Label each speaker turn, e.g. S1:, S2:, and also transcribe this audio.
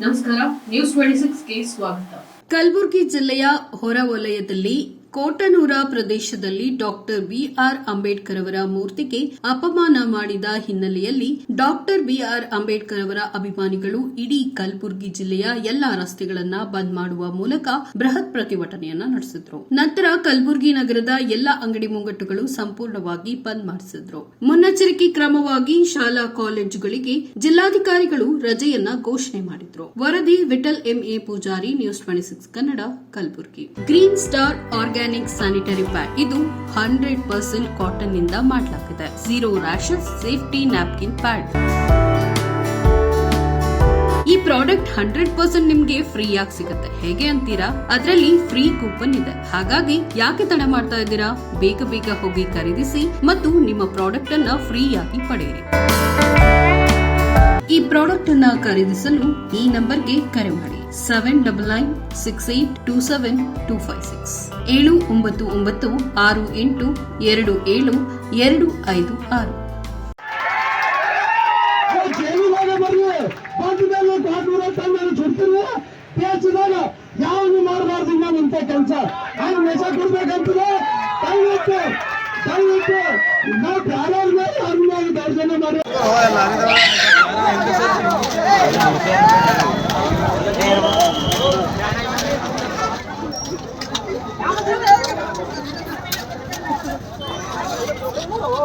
S1: ನಮಸ್ಕಾರ news twenty ಸಿಕ್ಸ್ಗೆ ಸ್ವಾಗತ. ಕಲಬುರಗಿ ಜಿಲ್ಲೆಯ ಹೊರವಲಯದಲ್ಲಿ ಕೋಟನೂರ ಪ್ರದೇಶದಲ್ಲಿ ಡಾಕ್ಟರ್ ಬಿಆರ್ ಅಂಬೇಡ್ಕರ್ ಅವರ ಮೂರ್ತಿಗೆ ಅಪಮಾನ ಮಾಡಿದ ಹಿನ್ನೆಲೆಯಲ್ಲಿ ಡಾಕ್ಟರ್ ಬಿಆರ್ ಅಂಬೇಡ್ಕರ್ ಅವರ ಅಭಿಮಾನಿಗಳು ಇಡೀ ಕಲಬುರಗಿ ಜಿಲ್ಲೆಯ ಎಲ್ಲಾ ರಸ್ತೆಗಳನ್ನ ಬಂದ್ ಮಾಡುವ ಮೂಲಕ ಬೃಹತ್ ಪ್ರತಿಭಟನೆಯನ್ನ ನಡೆಸಿದ್ರು. ನಂತರ ಕಲಬುರಗಿ ನಗರದ ಎಲ್ಲಾ ಅಂಗಡಿ ಮುಂಗಟ್ಟುಗಳು ಸಂಪೂರ್ಣವಾಗಿ ಬಂದ್ ಮಾಡಿಸಿದ್ರು. ಮುನ್ನೆಚ್ಚರಿಕೆ ಕ್ರಮವಾಗಿ ಶಾಲಾ ಕಾಲೇಜುಗಳಿಗೆ ಜಿಲ್ಲಾಧಿಕಾರಿಗಳು ರಜೆಯನ್ನ ಘೋಷಣೆ ಮಾಡಿದ್ರು. ವರದಿ Vithal MA Pujari, news twenty six Kannada, Kalaburagi. Green star organic sanitary pad. ಇದು ಹಂಡ್ರೆಡ್ ಪರ್ಸೆಂಟ್ ಕಾಟನ್ನಿಂದ ಮಾಡಲಾಗಿದೆ zero rashes safety napkin pad ಈ ಪ್ರಾಡಕ್ಟ್ ಹಂಡ್ರೆಡ್ ಪರ್ಸೆಂಟ್ ನಿಮ್ಗೆ ಫ್ರೀ ಆಗಿ ಸಿಗುತ್ತೆ. ಹೇಗೆ ಅಂತೀರಾ? ಅದರಲ್ಲಿ ಫ್ರೀ ಕೂಪನ್ ಇದೆ. ಹಾಗಾಗಿ ಯಾಕೆ ತಡ ಮಾಡ್ತಾ ಇದ್ದೀರಾ? ಬೇಗ ಬೇಗ ಹೋಗಿ ಖರೀದಿಸಿ ಮತ್ತು ನಿಮ್ಮ ಪ್ರಾಡಕ್ಟ್ ಅನ್ನ ಆಗಿ ಪಡೆಯಿರಿ. ಈ ಪ್ರಾಡಕ್ಟ್ ಅನ್ನ ಖರೀದಿಸಲು ಈ ನಂಬರ್ಗೆ ಕರೆ ಮಾಡಿ. Seven double nine six eight two seven two five six ಏಳು ಒಂಬತ್ತು ಒಂಬತ್ತು ಆರು ಎಂಟು ಎರಡು ಏಳು ಎರಡು ಐದು ಆರು
S2: ಯಾವನು ಮಾಡಬಾರ್ದು ನಾನು ಇಂಥ ಕೆಲಸ ಹಂಗ ಮೆಸ ಕೊಡ್ಬೇಕಂತಲೇ ದಯವಿಟ್ಟು ದಯವಿಟ್ಟು ನಾವು ಯಾರ್ಯಾರ ಯಾರ ಮೇಲೆ ದೌರ್ಜನ್ಯ ಮಾಡಿ